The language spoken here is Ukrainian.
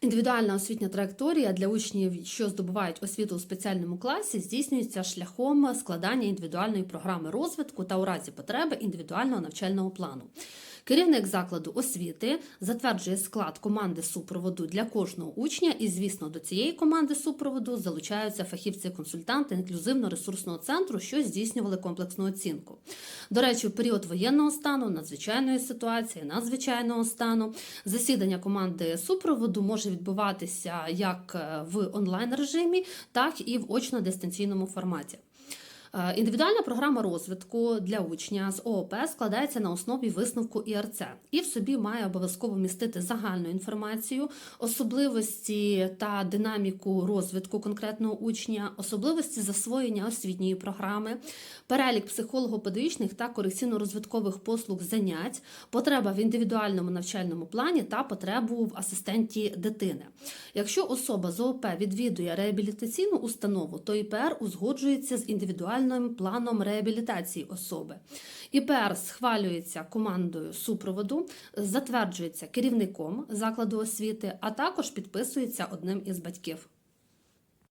Індивідуальна освітня траєкторія для учнів, що здобувають освіту у спеціальному класі, здійснюється шляхом складання індивідуальної програми розвитку та у разі потреби індивідуального навчального плану. Керівник закладу освіти затверджує склад команди супроводу для кожного учня, і, звісно, до цієї команди супроводу залучаються фахівці-консультанти інклюзивно-ресурсного центру, що здійснювали комплексну оцінку. До речі, в період воєнного стану, надзвичайної ситуації, надзвичайного стану засідання команди супроводу може відбуватися як е, в онлайн режимі, так і в очно-дистанційному форматі. Е, Індивідуальна програма розвитку для учня з ООП складається на основі висновку ІРЦ і в собі має обов'язково містити загальну інформацію, особливості та динаміку розвитку конкретного учня, особливості засвоєння освітньої програми, перелік психолого-педагогічних та корекційно-розвиткових послуг занять, потреба в індивідуальному навчальному плані та потребу в асистенті дитини. Якщо особа з ООП відвідує реабілітаційну установу, то ІПР узгоджується з індивідуальним планом реабілітації особи. ІПР схвалюється командою супроводу, затверджується керівником закладу освіти, а також підписується одним із батьків.